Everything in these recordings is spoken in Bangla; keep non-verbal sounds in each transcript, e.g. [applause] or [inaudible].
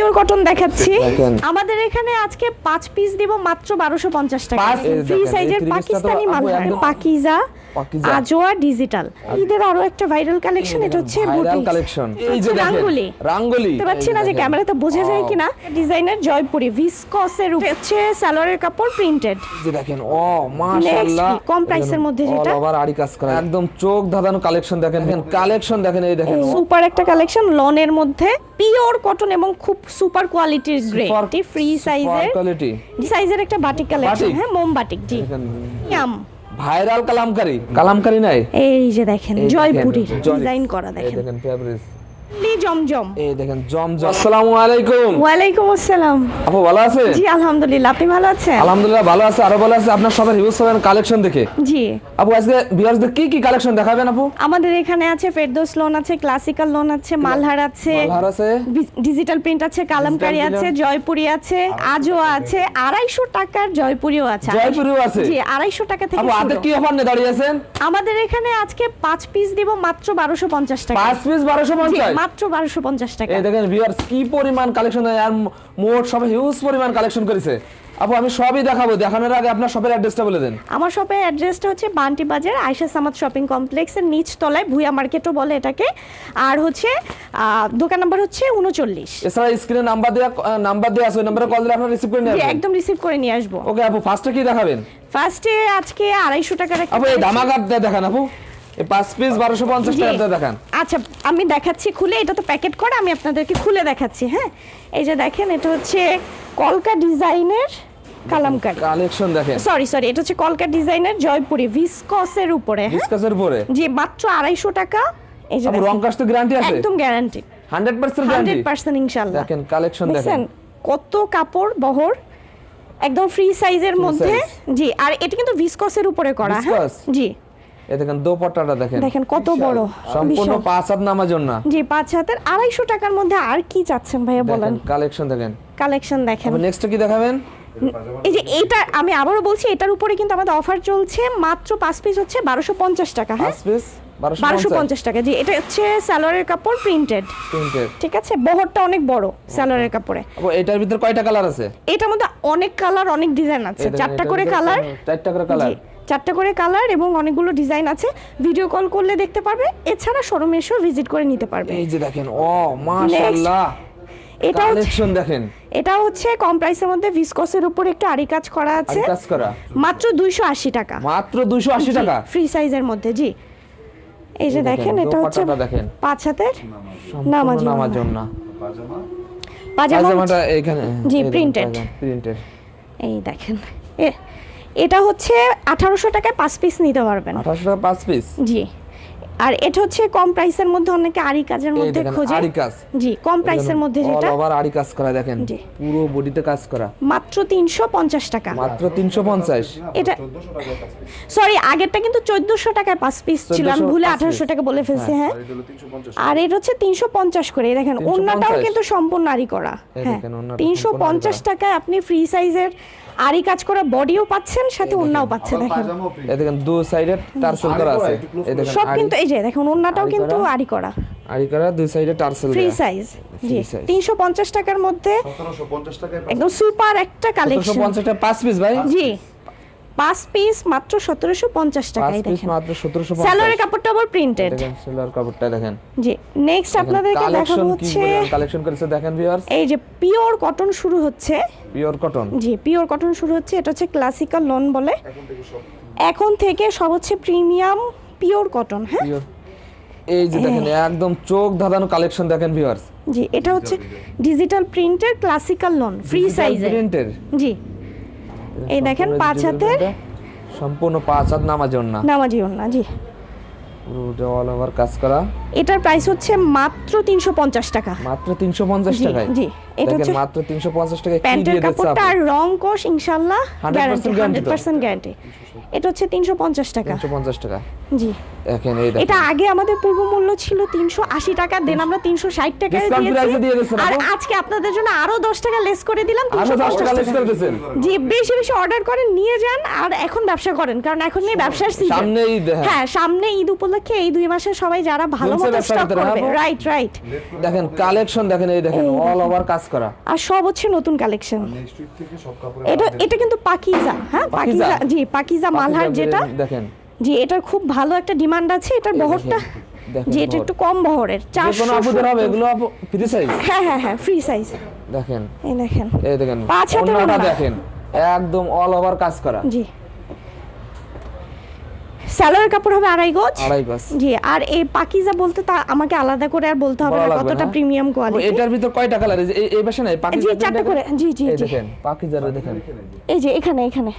পিওর কটন দেখাচ্ছি। আমাদের এখানে আজকে পাঁচ পিস দিব মাত্র বারোশো পঞ্চাশ টাকা। পাঁচ? ফ্রি সাইজের 30 টা তো পাকিস্তানি আপু মাল একদম- পাকিজা। আজোয়া ডিজিটাল ঈদের আরও একটা ভাইরাল কালেকশন এটা হচ্ছে বুটিক কালেকশন এই যে দেখেন রাঙ্গুলি। রাঙ্গুলি। পারছি না যে ক্যামেরাতে বোঝা যায় কিনা? ডিজাইনের জয়পুরি ভিসকসের উপরে হচ্ছে সালোয়ারের কাপড় প্রিন্টেড যে দেখেন ও মাশাআল্লাহ। কম এর মধ্যে যেটা? ওভার আড়ি কাজ করা। একদম চোখ ধাঁধানো কালেকশন দেখেন কালেকশন দেখেন এই দেখেন। সুপার একটা কালেকশন লনের মধ্যে পিওর কটন এবং খুব সুপার কোয়ালিটির গ্রে ফ্রি সাইজের কোয়ালিটি সাইজের একটা বাটিক কালেকশন হ্যাঁ মোম বাটিক জি ইয়াম ভাইরাল কালামকারী। কালামকারী নাই? এই যে দেখেন জয়পুরের দেখেন, ডিজাইন করা এই দেখেন দেখেন ফেব্রিক্স লি জমজম। এই দেখেন জমজম। আসসালামু আলাইকুম। ওয়ালাইকুম আসসালাম। আপু ভালো আছে জি আলহামদুলিল্লাহ আপনি ভালো আছেন? আলহামদুলিল্লাহ ভালো আছে। আরও ভালো আছে। আপনার সবার হিউজ হবেন কালেকশন দেখে। জি। আপু আজকে ভিউয়ার্সদের কি কি কালেকশন দেখাবেন আপু? আমাদের এখানে আছে ফেরদৌস লোন আছে ক্লাসিক্যাল লোন আছে মালহার আছে মালহার আছে। ডিজিটাল প্রিন্ট আছে কালামকারি আছে জয়পুরি আছে আজও আছে। আড়াইশো টাকার জয়পুরিও আছে। জয়পুরিও আছে? জি আড়াইশো টাকা থেকে আপু কি অফার নিয়ে দাঁড়িয়ে আছেন? আমাদের এখানে আজকে পাঁচ পিস দিব মাত্র বারোশো পঞ্চাশ টাকা। পাঁচ পিস বারোশো জি, পঞ্চাশ মাত্র বারোশো পঞ্চাশ টাকা। এই দেখেন ভিউয়ার্স কি পরিমাণ কালেকশন আর মোট সব হিউজ পরিমাণ কালেকশন করেছে। আপু আমি সবই দেখাবো দেখানোর আগে আপনার শপের অ্যাড্রেসটা বলে দেন। আমার শপের অ্যাড্রেসটা হচ্ছে বান্টি বাজার আয়শা সামাদ শপিং কমপ্লেক্সের নিচ তলায় ভুয়া মার্কেটও বলে এটাকে। আর হচ্ছে দোকান নাম্বার হচ্ছে উনচল্লিশ। এছাড়া স্ক্রিনে নাম্বার দেওয়া নাম্বার দেওয়া আছে ওই নাম্বারে কল দিলে আপনারা রিসিভ করে নিয়ে একদম রিসিভ করে নিয়ে আসব। ওকে আপু ফার্স্টে কি দেখাবেন? ফার্স্টে আজকে আড়াইশো টাকার আপু এই ধামাকার দেখান আপু। পাঁচ পিস বারোশো পঞ্চাশ জি। টাকা দেখান। আচ্ছা আমি দেখাচ্ছি খুলে এটা তো প্যাকেট করা আমি আপনাদেরকে খুলে দেখাচ্ছি হ্যাঁ? এই যে দেখেন এটা হচ্ছে কলকা ডিজাইনের কালামকারি। কালেকশন দেখেন। সরি সরি এটা হচ্ছে কলকা ডিজাইনের জয়পুরি ভিসকসের উপরে হ্যাঁ? ডিসকাসের পরে মাত্র আড়াইশো টাকা। এই যে রং কাজ তো গ্যারান্টি আছে? একদম guarantee hundred percent guarantee hundred percent ইনশাল্লাহ দেখেন কালেকশন দেখেন। কত কাপড় বহর একদম ফ্রি সাইজের মধ্যে। জি আর এটা কিন্তু ভিসকসের উপরে করা হ্যাঁ? জি। এই দেখেন দোপাট্টাটা দেখেন। দেখেন কত বড় সম্পূর্ণ পাঁচ হাত নামার জন্য। জি পাঁচ হাতের আড়াইশো টাকার মধ্যে আর কি চাচ্ছেন ভাইয়া বলেন? কালেকশন দেখেন। কালেকশন দেখেন। নেক্সট কি দেখাবেন? এই যে এইটা আমি আবারও বলছি এটার উপরে কিন্তু আমাদের অফার চলছে মাত্র পাঁচ পিস হচ্ছে বারোশো পঞ্চাশ টাকা হ্যাঁ? পিস বারোশো পঞ্চাশ। টাকা। জি এটা হচ্ছে সালোয়ারের কাপড় প্রিন্টেড প্রিন্টেড ঠিক আছে? বহরটা অনেক বড় সালোয়ারের কাপড়ে। এটার ভিতরে কয়টা কালার আছে? এটার মধ্যে অনেক কালার অনেক ডিজাইন আছে। চারটা করে কালার চারটা করে কালার চারটা করে কালার এবং অনেকগুলো ডিজাইন আছে। ভিডিও কল করলে দেখতে পারবে। এছাড়া শোরুমে এসেও ভিজিট করে নিতে পারবে। এই যে দেখেন ও মাশাআল্লাহ। এটা কালেকশন দেখেন। এটা হচ্ছে কম প্রাইসের মধ্যে ভিসকসের উপর একটু আরি কাজ করা আছে। কাজ করা। মাত্র দুইশো আশি টাকা। মাত্র 280 টাকা? ফ্রি সাইজের মধ্যে জি। এই যে দেখেন, এটা হচ্ছে পাঁচ হাতের নামাজ নামাজ পাজামা পাজামাটা এখানে জি, printed। প্রিন্টেড এই দেখেন। এ- এটা হচ্ছে আঠারোশো টাকায় পাঁচ পিস নিতে পারবেন। 1800 টাকা পাঁচ পিস জি। আর এটা হচ্ছে কম প্রাইসের মধ্যে অনেকে আরি কাজের মধ্যে খোঁজে। আরি কাজ। জি কম প্রাইসের মধ্যে যেটা। অল ওভার আরি কাজ করা দেখেন জি। পুরো বডিতে কাজ করা। মাত্র তিনশো পঞ্চাশ টাকা। মাত্র 350 এটা সরি আগেরটা কিন্তু চোদ্দশো টাকায় পাঁচ পিস ছিল। আমি ভুলে পাঁচ আঠারোশো piece। টাকা বলে ফেলছি হ্যাঁ। আর এটা হচ্ছে তিনশো পঞ্চাশ করে দেখেন 350 ওন্নাটাও কিন্তু সম্পূর্ণ আরি করা। হ্যাঁ। দেখেন, ওড়নাটা তিনশো সম্পূর্ণ আরি পঞ্চাশ করা। টাকায় আপনি ফ্রি সাইজের আরি কাজ করা বডিও পাচ্ছেন সাথে ওন্নাও পাচ্ছেন দেখেন। এই দেখেন দু সাইডে টার্সেল করা আছে। এই দেখেন সব কিন্তু এই যে দেখুন ওন্নাটাও কিন্তু। আরি করা। আরি করা দুই সাইডে টার্সেল ফ্রি সাইজ জি Free size। তিনশো পঞ্চাশ টাকার মধ্যে সতেরোশো পঞ্চাশ টাকায় একদম সুপার একটা কালেকশন 1750 টাকা পাঁচ পিস ভাই। জি পাঁচ পিস মাত্র সতেরোশো পঞ্চাশ পাঁচ টাকায় পিস দেখেন। মাত্র 1750 স্যালোয়ারের কাপড়টা আবার প্রিন্টেড দেখেন সেলার কাপড়টা দেখেন। জি নেক্সট আপনাদেরকে কালেকশন দেখাবো হচ্ছে কালেকশন করেছে দেখেন ভিউয়ার্স এই যে পিওর কটন শুরু হচ্ছে। পিওর কটন জি পিওর কটন শুরু হচ্ছে এটা হচ্ছে ক্লাসিক্যাল লোন বলে। এখন থেকে সব হচ্ছে প্রিমিয়াম পিওর কটন হ্যাঁ? এই যে দেখেন একদম চোখ ধাঁধানো কালেকশন দেখেন ভিউয়ার্স জি এটা হচ্ছে ডিজিটাল প্রিন্টের ক্লাসিক্যাল লোন ফ্রি সাইজে প্রিন্টের জি। এই দেখেন পাঁচ হাতের। সম্পূর্ণ পাঁচ হাত নামার জন্য নামাজি না জি। পুরো অল ওভার কাজ করা। এটার প্রাইস হচ্ছে মাত্র তিনশো পঞ্চাশ টাকা। মাত্র 350 জি, টাকায়? জি, এটা হচ্ছে মাত্র 350 টাকায় কি প্যান্টের দিয়ে দিচ্ছে কাপড়টা আর রং কোষ ইনশাল্লাহ 100% গ্যারান্টি guarantee হান্ড্রেড তো? পার্সেন্ট গ্যারান্টি এটা হচ্ছে তিনশো পঞ্চাশ টাকা। 350 টাকা। জি। দেখেন এই দেখেন। এটা আগে আমাদের পূর্ব মূল্য ছিল তিনশো আশি টাকা দেন আমরা তিনশো ষাট টাকা Discount price এ দিয়ে দিয়েছেন আর আজকে আপনাদের জন্য আরও দশ টাকা লেস করে দিলাম আরও তিনশো 10 টাকা লেস করে দিয়েছেন। জি বেশি বেশি অর্ডার করেন নিয়ে যান আর এখন ব্যবসা করেন কারণ এখন নিয়ে ব্যবসার সিজন সামনে ঈদ, হ্যাঁ। হ্যাঁ সামনে ঈদ উপলক্ষে এই দুই মাসে সবাই যারা ভালো মতো স্টক করবে হ্যাঁ, রাইট রাইট দেখেন কালেকশন দেখেন এই দেখেন অল ওভার কাজ করা। আর সব হচ্ছে নতুন কালেকশন নেক্সট উইক থেকে সব কাপড় এটা এটা কিন্তু পাকিজা হ্যাঁ পাকিজা? পাকিজা জি পাকিজা মালহার যেটা দেখেন। জি এটার খুব ভালো একটা ডিমান্ড আছে এটার বহরটা জি এটা একটু কম বহরের যে চারশো কোনো আপুদের হবে এগুলো আপু ফ্রি সাইজ হ্যাঁ হ্যাঁ হ্যাঁ ফ্রি সাইজ দেখেন। এই দেখেন। এই দেখেন পাঁচ হাতের দেখেন একদম অল ওভার কাজ করা। জি। স্যালোয়ার কাপড় হবে আড়াই গজ। আড়াই গজ। জি আর এই পাকিজা বলতে তা আমাকে আলাদা করে আর বলতে হবে না কতটা না? প্রিমিয়াম কোয়ালিটি এটার ভিতর কয়টা কালার এই এই পাশে নাই পাখি জি, চারটে করে, জি, জি। দেখেন পাখি যারা দেখেন। এই যে এখানে এখানে।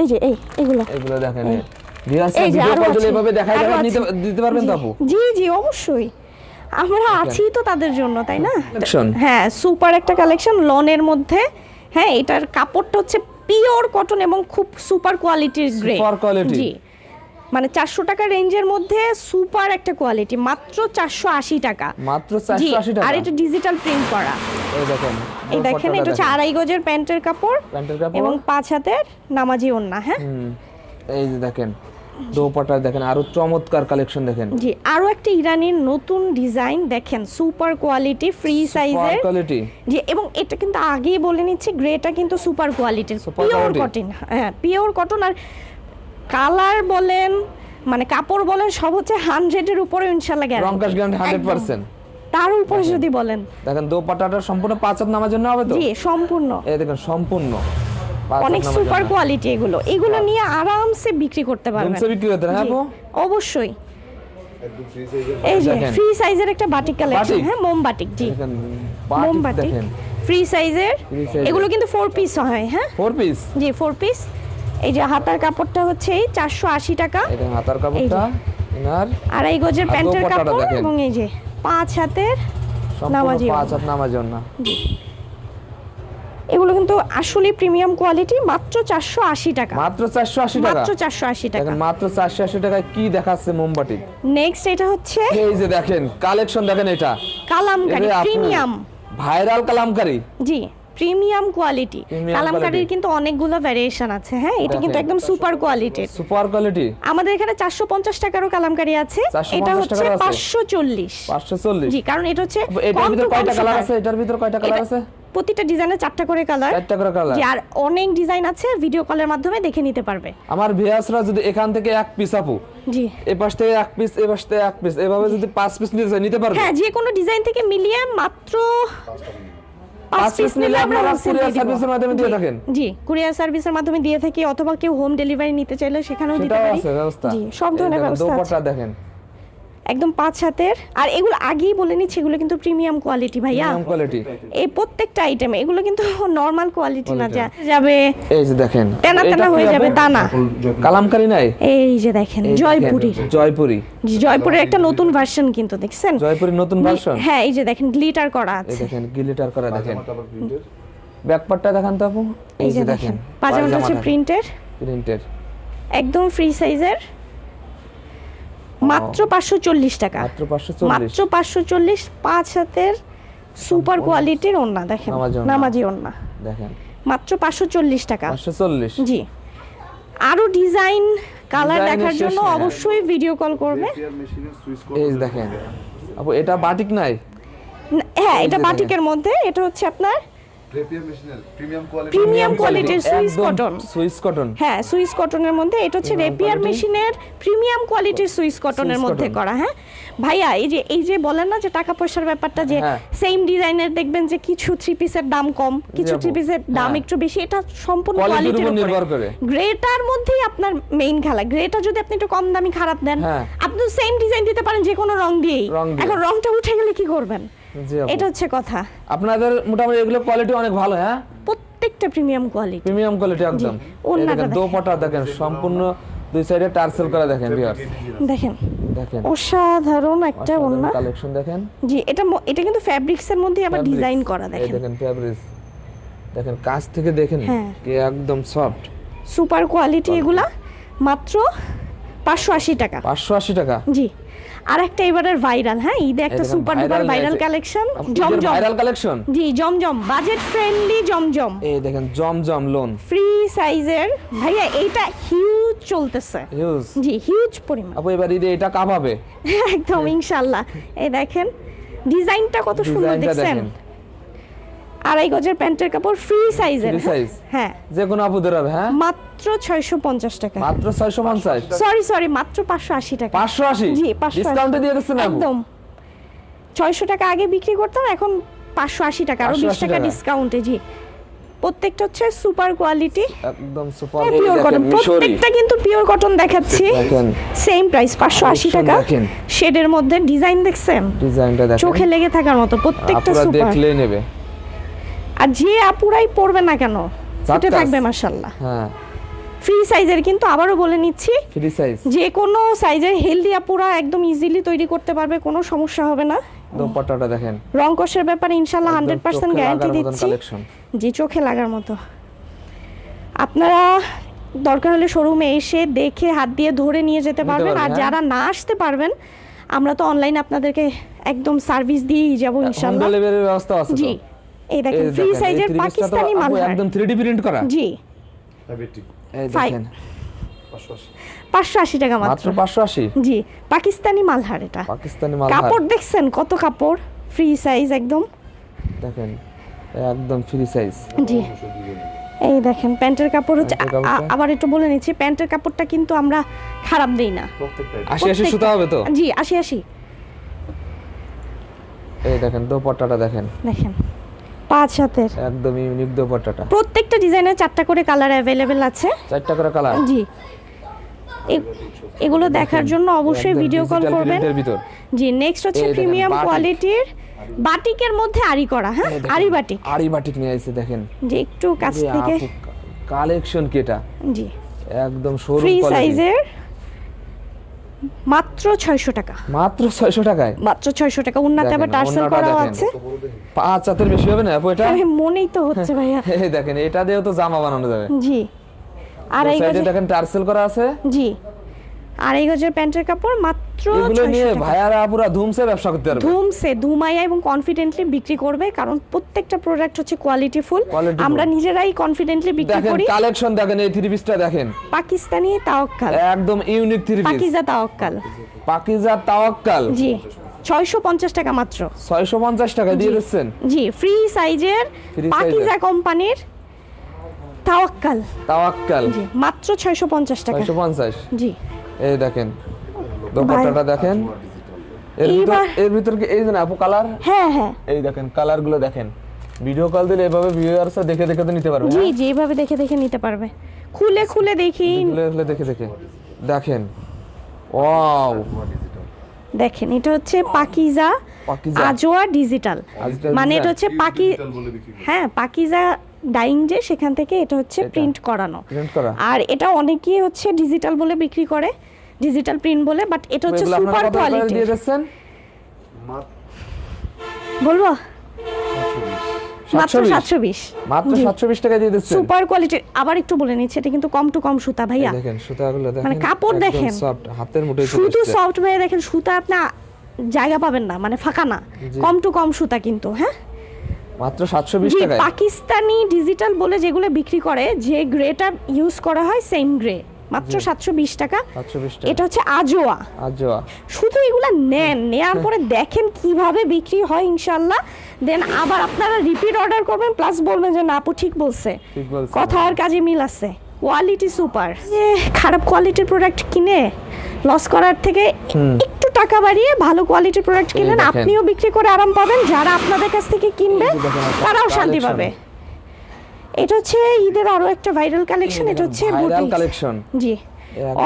এই যে এই এগুলো। এগুলো দেখেন এই। যে আরও কল দিলে আছে, এভাবে দেখাই নিতে দিতে পারবেন তো জি, আপু? জি জি অবশ্যই। আমরা আছি তো তাদের জন্য তাই না? হ্যাঁ সুপার একটা কালেকশন লনের মধ্যে। হ্যাঁ এটার কাপড়টা হচ্ছে পিওর কটন এবং খুব সুপার কোয়ালিটির গ্রে। জি। মানে চারশো টাকা রেঞ্জের মধ্যে সুপার একটা কোয়ালিটি মাত্র চারশো আশি টাকা। মাত্র জি 480 টাকা। আর এটা ডিজিটাল প্রিন্ট করা। এই দেখেন এই দেখেন এটা হচ্ছে আড়াই গজের প্যান্টের কাপড় প্যান্টের কাপড়। এবং পাঁচ হাতের নামাজি ওন্না হ্যাঁ? এই যে দেখেন দোপাটা দেখেন আরও চমৎকার কালেকশন দেখেন। জি আরও একটা ইরানির নতুন ডিজাইন দেখেন সুপার কোয়ালিটি ফ্রি সাইজের কোয়ালিটি জি এবং এটা কিন্তু আগেই বলে নিচ্ছি গ্রেটা কিন্তু সুপার কোয়ালিটির পিওর কটন হ্যাঁ পিওর কটন আর কালার বলেন মানে কাপড় বলেন সব হচ্ছে হান্ড্রেডের উপরে ইনশাল্লাহ রংকাশ গ্যারান্টি গ্যারান্টি হান্ড্রেড পার্সেন্ট তার উপরে যদি বলেন। দেখেন দোপাটাটা সম্পূর্ণ পাঁচ হাত নামার জন্য হবে তো? জি সম্পূর্ণ। এই দেখেন সম্পূর্ণ। অনেক সুপার কোয়ালিটি এগুলো। এগুলো নিয়ে আরামসে বিক্রি করতে পারবেন। ধুমসে বিক্রি হতে হ্যাঁ অবশ্যই। এই যে ফ্রি সাইজের একটা বাটিক কালেকশন বাটিক? হ্যাঁ মোমবাটিক জি। দেখেন বাটিক মোমবাটিক ফ্রি সাইজের এগুলো কিন্তু ফোর পিস হয় হ্যাঁ? ফোর পিস জি ফোর পিস এই যে হাতার কাপড়টা হচ্ছে এই চারশো আশি টাকা। এই দেখেন হাতার কাপড়টা এনার আড়াই গজের প্যান্টের কাপড় এবং এই যে পাঁচ হাতের নামাজি পাঁচ। হাত নামার জন্য এগুলো কিন্তু আসলে প্রিমিয়াম কোয়ালিটি মাত্র চারশো আশি টাকা। মাত্র চারশো আশি টাকা? মাত্র চারশো আশি টাকা। মাত্র চারশো আশি টাকায় কি দেখাচ্ছে মোমবাতি? নেক্সট এটা হচ্ছে এই যে দেখেন কালেকশন দেখেন এটা। কালামকারি প্রিমিয়াম। ভাইরাল কালামকারি। জি। Premium quality. কালামকারির কিন্তু অনেকগুলো ভ্যারিয়েশন আছে হ্যাঁ? এটা কিন্তু একদম সুপার কোয়ালিটির সুপার কোয়ালিটি আমাদের এখানে চারশো পঞ্চাশ টাকারও কালামকারি আছে। এটা হচ্ছে টাকারও আছে? পাঁচশো চল্লিশ। পাঁচশো চল্লিশ। জি কারণ এটা হচ্ছে এটার ভিতর কয়টা কালার আছে? এটার ভিতর কয়টা কালার আছে? প্রতিটা ডিজাইনে চারটা করে কালার। চারটা করে কালার। জি আর অনেক ডিজাইন আছে ভিডিও কলের মাধ্যমে দেখে নিতে পারবে। আমার ভিয়াসরা যদি এখান থেকে এক পিস আপু জি। এ পাশ থেকে এক পিস এ পাশ থেকে এক পিস এভাবে যদি পাঁচ পিস নিতে চায় নিতে পারবে? হ্যাঁ যে কোনো ডিজাইন থেকে মিলিয়ে মাত্র পাঁচ পিস নিলে আপনারা কুরিয়ার সার্ভিসের মাধ্যমে দিয়ে থাকেন? জি কুরিয়ার সার্ভিসের মাধ্যমে দিয়ে থাকি অথবা কেউ হোম ডেলিভারি নিতে চাইলে সেখানেও দিতে পারি। জি সব ধরনের ব্যবস্থা আছে। দেখেন। একদম পাঁচ হাতের। আর এগুলো আগেই বলে নিচ্ছি এগুলো কিন্তু প্রিমিয়াম কোয়ালিটি ভাইয়া। কোয়ালিটি এই প্রত্যেকটা আইটেম এগুলো কিন্তু নর্মাল কোয়ালিটি না যা যাবে এই যে দেখেন তেনা কি হয়ে যাবে আপু? তা না কালামকারি নাই? এই যে দেখেন দেখেন, জয়পুরি। জয়পুরের একটা নতুন ভার্সন কিন্তু দেখছেন? জয়পুরি নতুন ভার্সন হ্যাঁ এই যে দেখেন গ্লিটার করা এই আছে। দেখেন গিলিটার করা দেখেন। ব্যাকপার্টটা দেখান তো আপু। এই যে দেখেন পাজামাটা হচ্ছে প্রিন্টের প্রিন্টের একদম ফ্রি সাইজের মাত্র পাঁচশো চল্লিশ টাকা। মাত্র পাঁচশো চল্লিশ। পাঁচ হাতের সুপার কোয়ালিটির ওন্না দেখেন নামাজি ওড়না। ওন্না দেখেন। মাত্র পাঁচশো চল্লিশ টাকা। জি। আরও ডিজাইন কালার দেখার জন্য হ্যাঁ। অবশ্যই ভিডিও কল করবে। এই দেখেন। আপু এটা বাটিক নাই? হ্যাঁ এটা বাটিকের মধ্যে এটা হচ্ছে আপনার প্রিমিয়াম কোয়ালিটি Premium quality র সুইস কটন সুইস কটন হ্যাঁ সুইস কটনের মধ্যে এটা হচ্ছে রেপিয়ার মেশিনের প্রিমিয়াম কোয়ালিটির সুইস কটনের মধ্যে করা হ্যাঁ ভাইয়া এই যে এই যে বলেন না যে টাকা পয়সার ব্যাপারটা যে হ্যাঁ। সেম ডিজাইনের দেখবেন যে কিছু থ্রি পিসের দাম কম কিছু। থ্রি পিসের দাম হ্যাঁ। একটু বেশি এটা সম্পূর্ণ কোয়ালিটির উপর নির্ভর করে। গ্রেটার মধ্যেই আপনার মেইন খেলা গ্রেটা যদি আপনি একটু কম দামি খারাপ দেন হ্যাঁ। আপনি সেম ডিজাইন দিতে পারেন যে কোনো রং দিয়েই এখন রংটা উঠে গেলে কি করবেন। এটা হচ্ছে কথা। আপনাদের মোটামুটি এগুলো কোয়ালিটি অনেক ভালো হ্যাঁ? প্রত্যেকটা প্রিমিয়াম কোয়ালিটি প্রিমিয়াম কোয়ালিটি একদম। দেখেন। দোপাটা দেখেন। সম্পূর্ণ দুই সাইডে টার্সেল করা দেখেন ভিউয়ার্স দেখেন। দেখেন। অসাধারণ একটা ওড়না। কালেকশন দেখেন। জি এটা এটা কিন্তু ফ্যাব্রিক্সের মধ্যে আবার ডিজাইন করা দেখেন। দেখেন ফ্যাব্রিক্স দেখেন কাছ থেকে দেখেন হ্যাঁ। কি একদম সফট সুপার কোয়ালিটি এগুলা মাত্র পাঁচশো আশি টাকা। পাঁচশো আশি টাকা? জি। আর একটা এবারের ভাইরাল হ্যাঁ? ঈদে একটা সুপার ডুপার ভাইরাল। কালেকশন জমজম। Viral collection? জি জমজম বাজেট ফ্রেন্ডলি জমজম। এই দেখেন জমজম লোন ফ্রি সাইজের ভাইয়া এটা হিউজ চলতেছে। হিউজ জি হিউজ পরিমাণ। আপু এবার ঈদে এটা কাভাবে [laughs] একদম ইনশাআল্লাহ এই দেখেন ডিজাইনটা কত সুন্দর দেখছেন? আড়াই গজের প্যান্টের কাপড় ফ্রি সাইজের হ্যাঁ। যে কোনো আপুদের হবে হ্যাঁ? মাত্র ছয়শো পঞ্চাশ টাকা। মাত্র ছয়শো পঞ্চাশ? সরি সরি মাত্র পাঁচশো আশি টাকা। পাঁচশো আশি? জি পাঁচশো ডিসকাউন্টে দিয়ে দিচ্ছেন একদম। ছয়শো টাকা আগে বিক্রি করতাম এখন পাঁচশো আশি টাকা। আরও 580 বিশ টাকা টাকা। ডিসকাউন্টে জি। প্রত্যেকটা হচ্ছে সুপার কোয়ালিটি একদম সুপার পিওর কটন প্রত্যেকটা কিন্তু পিওর কটন দেখাচ্ছি। দেখেন। সেম প্রাইস পাঁচশো আশি Collection টাকা। দেখেন। শেডের মধ্যে ডিজাইন দেখছেন? ডিজাইনটা দেখেন। চোখে লেগে থাকার মতো প্রত্যেকটা সুপার দেখলেই নেবে। আর যে আপুরাই পড়বে না কেন ফুটে থাকবে মাশাল্লাহ হ্যাঁ। ফ্রি সাইজের কিন্তু আবারও বলে নিচ্ছি ফ্রি সাইজ যে কোনো সাইজের হেলদি আপুরা একদম ইজিলি তৈরি করতে পারবে কোনো সমস্যা হবে না। দোপাট্টাটা দেখেন। রং কষের ব্যাপারে হান্ড্রেড পার্সেন্ট গ্যারান্টি দিচ্ছি। জি চোখে লাগার মতো। আপনারা দরকার হলে শোরুমে এসে দেখে হাত দিয়ে ধরে নিয়ে যেতে পারবেন। আর হ্যাঁ। যারা না আসতে পারবেন আমরা তো অনলাইন আপনাদেরকে একদম সার্ভিস দিয়েই যাব হোম ডেলিভারির ব্যবস্থা আছে জি। এই দেখেন ফ্রি সাইজের পাকিস্তানি মালহার। একদম 3D প্রিন্ট করা। জি। এই দেখেন। পাঁচশো আশি পাঁচশো আশি টাকা মাত্র। মাত্র 580 জি পাকিস্তানি মালহার এটা। পাকিস্তানি মাল কাপড় দেখছেন কত কাপড়? ফ্রি সাইজ একদম। দেখেন একদম ফ্রি সাইজ জি। এই দেখেন প্যান্টের কাপড় হচ্ছে? আবার একটু বলে নিচ্ছি প্যান্টের কাপড়টা কিন্তু আমরা খারাপ দেই না। প্রত্যেকটা আশি আশি সুতা হবে তো? জি আশি আশি। এই দেখেন দোপাট্টাটা দেখেন। দেখেন। পাঁচ হাতের। একদম ইউনিক দোপাট্টাটা। প্রত্যেকটা ডিজাইনের চারটা করে কালার অ্যাভেলেবেল আছে। চারটা করে কালার জি। এগুলো দেখার জন্য অবশ্যই ভিডিও কল করবেন। ভিতর। জি নেক্সট হচ্ছে প্রিমিয়াম কোয়ালিটির বাটিকের মধ্যে আরি করা হ্যাঁ? আরি বাটিক। আরি বাটিক নিয়ে আইছে দেখেন। যে একটু কাছ থেকে। কালেকশন কি এটা? জি। একদম শোরুম ফ্রি সাইজের মাত্র ছয়শো টাকা। মাত্র 600 টাকায়? মাত্র ছয়শো টাকা। উন্নাতে আবার টার্সেল করা আছে। পাঁচ হাতের বেশি হবে না আপু এটা? আমি মনেই তো হচ্ছে ভাইয়া। [laughs] এই দেখেন এটা দিয়েও তো জামা বানানো যাবে। জি। আর এই দেখেন টার্সেল করা আছে। জি। আর এই গজের প্যান্টের কাপড় মাত্র এগুলো 600 নিয়ে টাকা। ভাইয়ারা আপুরা ধুমসে ব্যবসা করতে পারবে। ধুমসে ধুমাইয়া এবং কনফিডেন্টলি বিক্রি করবে কারণ প্রত্যেকটা প্রোডাক্ট হচ্ছে কোয়ালিটি ফুল আমরা নিজেরাই কনফিডেন্টলি বিক্রি দেখেন কালেকশন দেখেন এই থ্রি পিসটা দেখেন। পাকিস্তানি তাওয়াক্কাল। একদম unique three piece Pakeezah তাওয়াক্কাল। Pakeezah তাওয়াক্কাল। জি ছয়শো পঞ্চাশ টাকা মাত্র। 650 টাকা দিয়ে দিচ্ছেন? জি ফ্রি সাইজের পাকিজা কোম্পানির তাওয়াক্কাল। তাওয়াক্কাল। জি মাত্র ছয়শো পঞ্চাশ টাকা। 650 জি। এই দেখেন দোপাট্টাটা দেখেন। এর ভিতর এর ভিতর কি এই যে না আপু কালার হ্যাঁ হ্যাঁ। এই দেখেন কালারগুলো দেখেন। ভিডিও কল দিলে এভাবে ভিউয়ার্স দেখে দেখে তো নিতে পারবে জি? জি এইভাবে দেখে দেখে নিতে পারবে। খুলে খুলে দেখি। খুলে খুলে দেখে দেখে। দেখেন। ওয়াও দেখেন এটা হচ্ছে পাকিজা আজোয়া ডিজিটাল মানে এটা হচ্ছে পাকি। হ্যাঁ পাকিজা ডাইং যে সেখান থেকে এটা হচ্ছে প্রিন্ট করানো। আর এটা অনেকেই হচ্ছে ডিজিটাল বলে বিক্রি করে। ডিজিটাল প্রিন্ট বলে বাট এটা হচ্ছে সুপার কোয়ালিটি দিয়ে দিচ্ছেন বলব? মাত্র 720 মাত্র 720 টাকা দিয়ে দিচ্ছেন। সুপার কোয়ালিটির আবার একটু বলে নিচ্ছি এটা কিন্তু কম টু কম সুতা এই ভাইয়া দেখেন সুতাগুলো দেখেন মানে কাপড় দেখেন। সফট হাতের মুঠোয় শুধু এসেছে। সফট ভাইয়া দেখেন সুতা আপনি জায়গা পাবেন না মানে ফাঁকা না। কম টু কম সুতা কিন্তু হ্যাঁ? মাত্র 720 টাকায়। পাকিস্তানি ডিজিটাল বলে যেগুলো বিক্রি করে যে গ্রেটা ইউজ করা হয় সেম গ্রে মাত্র সাতশো বিশ টাকা। 720 টাকা। এটা হচ্ছে আজোয়া। আজোয়া। শুধু এগুলা নেন নেওয়ার পরে দেখেন কীভাবে বিক্রি হয় ইনশাল্লাহ দেন আবার আপনারা রিপিট অর্ডার করবেন প্লাস বলবেন যে না আপু ঠিক বলছে। কথা আর কাজে মিল আছে। কোয়ালিটি সুপার খারাপ কোয়ালিটির প্রোডাক্ট কিনে লস করার থেকে একটু টাকা বাড়িয়ে ভালো কোয়ালিটির প্রোডাক্ট কিনেন আপনিও বিক্রি করে আরাম পাবেন। যারা আপনাদের কাছ থেকে কিনবে তারাও শান্তি পাবে। এটা হচ্ছে ঈদের আরও একটা ভাইরাল কালেকশন এটা হচ্ছে ভাইরাল কালেকশন জি।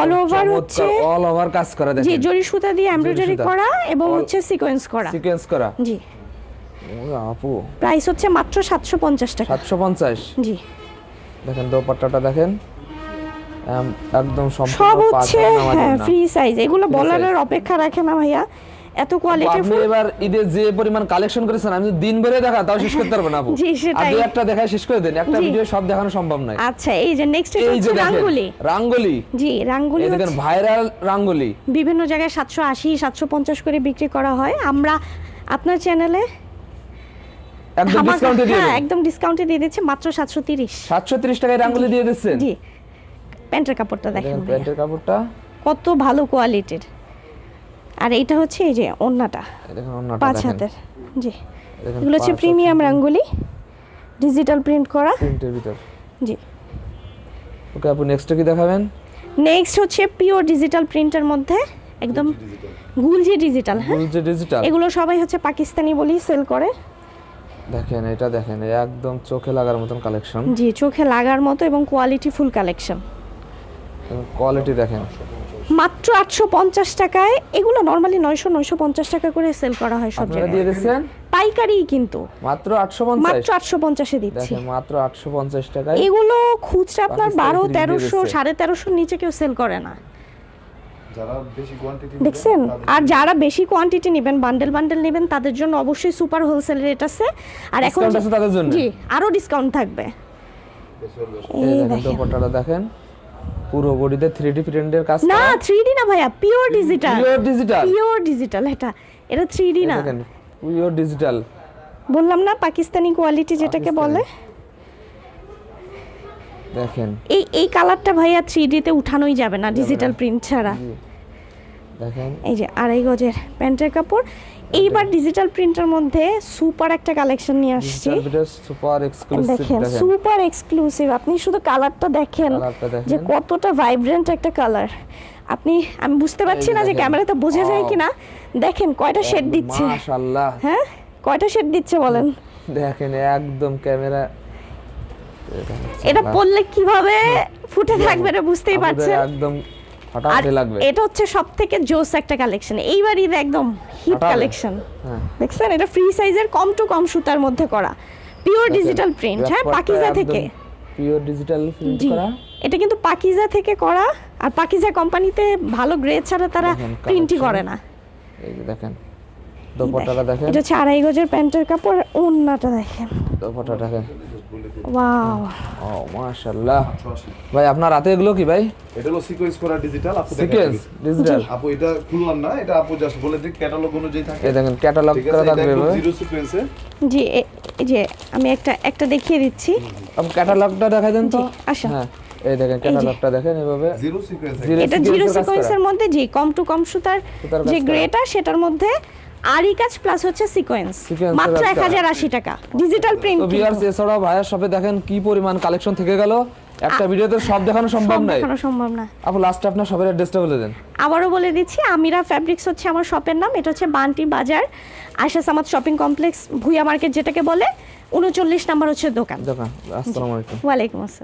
অল ওভার হচ্ছে অল ওভার কাজ করা দেখেন। জি জরি সুতা দিয়ে এমব্রয়ডারি করা এবং হচ্ছে সিকোয়েন্স করা। সিকোয়েন্স করা। জি। আপু। প্রাইস হচ্ছে মাত্র সাতশো পঞ্চাশ টাকা। 750 জি। দেখেন দোপাট্টাটা দেখেন। একদম সব সম্পূর্ণ হচ্ছে পাথর নামার হ্যাঁ ফ্রি সাইজ এগুলো বলার অপেক্ষা রাখে না ভাইয়া। এত কোয়ালিটি আপনি এবার ঈদে যে পরিমাণ কালেকশন করেছেন আমি দিন ভরে দেখা তাও শেষ করতে পারব না আপু। [laughs] জি, সেটাই। একটা শেষ করে দেন। একটা ভিডিও সব দেখানো সম্ভব নয়। আচ্ছা এই যে নেক্সট হচ্ছে রাঙ্গুলি। রাঙ্গুলি। জি রাঙ্গুলি দেখেন ভাইরাল রাঙ্গুলি। বিভিন্ন জায়গায় সাতশো আশি সাতশো পঞ্চাশ করে বিক্রি করা হয়। আমরা আপনার চ্যানেলে একদম ডিসকাউন্টে দিয়ে হ্যাঁ একদম ডিসকাউন্টে দিয়ে দিচ্ছি মাত্র সাতশো তিরিশ। 730 টাকায় রাঙ্গুলি দিয়ে দিচ্ছেন? জি। প্যান্টের কাপড়টা দেখেন দেখেন প্যান্টের কাপড়টা। কত ভালো কোয়ালিটির আর এইটা হচ্ছে এই যে ওন্নাটা পাঁচ হাতের। জি। এগুলো হচ্ছে প্রিমিয়াম রাঙ্গুলি ডিজিটাল প্রিন্ট করা। প্রিন্টের ভিতর। জি। ওকে আপু নেক্সট কি দেখাবেন? নেক্সট হচ্ছে পিওর ডিজিটাল প্রিন্টের মধ্যে একদম গুলজি ডিজিটাল হ্যাঁ? যে ডিজিটাল এগুলো সবাই হচ্ছে পাকিস্তানি বলেই সেল করে। দেখেন এটা দেখেন একদম চোখে লাগার মতন কালেকশন জি চোখে লাগার মতো এবং কোয়ালিটি ফুল কালেকশন কোয়ালিটি দেখেন। মাত্র আটশো পঞ্চাশ টাকায় এগুলো নর্মালি নয়শো নয়শো পঞ্চাশ টাকা করে সেল করা হয় সব আপনারা জায়গায়। পাইকারি কিন্তু। মাত্র আটশো পঞ্চাশ? মাত্র আটশো পঞ্চাশে দিচ্ছি। মাত্র আটশো পঞ্চাশ টাকায়। এগুলো খুচরা আপনার বারো তেরোশো সাড়ে তেরোশোর নিচে কেউ সেল করে না। যারা বেশি কোয়ান্টিটি দেখছেন? আর যারা বেশি কোয়ান্টিটি নেবেন বান্ডেল বান্ডেল নেবেন তাদের জন্য অবশ্যই সুপার হোলসেল রেট আছে। আর এখন Discount যে- আছে তাদের জন্য? জি আরও ডিসকাউন্ট থাকবে। এই দেখেন। পুরো বডিতে 3D প্রিন্টের কাজ না 3D না ভাইয়া pure digital pure digital pure digital এটা এটা থ্রি ডি না। দেখেন পিওর ডিজিটাল বললাম না পাকিস্তানি কোয়ালিটি যেটাকে বলে? দেখেন। এই এই কালারটা ভাইয়া থ্রি ডিতে উঠানোই যাবে না ডিজিটাল প্রিন্ট ছাড়া। এই যে আড়াই গজের প্যান্টের কাপড়। এইবার ডিজিটাল প্রিন্টের মধ্যে সুপার একটা কালেকশন নিয়ে আসছি। সুপার এক্সক্লুসিভ দেখেন সুপার এক্সক্লুসিভ আপনি শুধু কালারটা দেখেন যে কতটা ভাইব্রেন্ট একটা কালার আপনি আমি বুঝতে পারছি না যে। ক্যামেরাতে বোঝা যায় কিনা। দেখেন কয়টা শেড দিচ্ছে। মাশাআল্লাহ। হ্যাঁ? কয়টা শেড দিচ্ছে বলেন? দেখেন একদম ক্যামেরা এটা পরলে কীভাবে ফুটে থাকবে এটা বুঝতেই পারছেন? একদম ফাটাফাটি লাগবে। এটা হচ্ছে সব থেকে জোস একটা কালেকশন এইবার ঈদ একদম হিট কালেকশন হ্যাঁ। দেখছেন? এটা ফ্রি সাইজের কম টু কম সুতার মধ্যে করা। পিওর ডিজিটাল প্রিন্ট হ্যাঁ পাকিজা থেকে। পিওর ডিজিটাল প্রিন্ট করা। এটা কিন্তু পাকিজা থেকে করা। আর পাকিজা কোম্পানিতে ভালো গ্রেড ছাড়া তারা প্রিন্টই করে না। এই যে দেখেন দোপাট্টাটা দেখেন। এটা হচ্ছে আড়াই গজের প্যান্টের কাপড় ওন্নাটা দেখেন। দোপাট্টা দেখেন। ওয়াও ও মাশাআল্লাহ ভাই আপনার হাতে এগুলো কি ভাই? এটা হলো সিকোয়েন্স করা ডিজিটাল আপু সিকোয়েন্স ডিজিটাল আপু এটা খুললাম না এটা আপু জাস্ট বলে দিক ক্যাটালগ অনুযায়ী থাকে। এই দেখেন ক্যাটালগ করা থাকবে জিরো সিকোয়েন্সে জি এই যে আমি একটা একটা দেখিয়ে দিচ্ছি। আপনি ক্যাটালগটা দেখাই দেন তো। জি, হ্যাঁ এই দেখেন ক্যাটালগটা দেখেন এভাবে। জিরো সিকোয়েন্সে এটা জিরো। সিকোয়েন্সের মধ্যে জি কম টু কম সুতার যে। গ্রেটা সেটার মধ্যে আরি কাজ প্লাস হচ্ছে সিকোয়েন্স মাত্র কাজ এক করা। হাজার আশি টাকা। ডিজিটাল প্রিন্ট তো ভিউয়ার্স এছাড়াও ভাইয়ের শপে দেখেন কি পরিমাণ কালেকশন থেকে গেল। একটা ভিডিওতে সব দেখানো সম্ভব নাই। দেখানো সম্ভব না। আপু লাস্টে আপনার শপের অ্যাড্রেসটা বলে দেন। আবারও বলে দিচ্ছি আমিরা ফ্যাব্রিক্স হচ্ছে আমার শপের নাম। এটা হচ্ছে Banti Bazar Aysha Samad shopping complex Bhuiyan market যেটাকে বলে উনচল্লিশ নাম্বার হচ্ছে দোকান। দোকান আসসালামু আলাইকুম। ওয়ালাইকুম আসসালাম।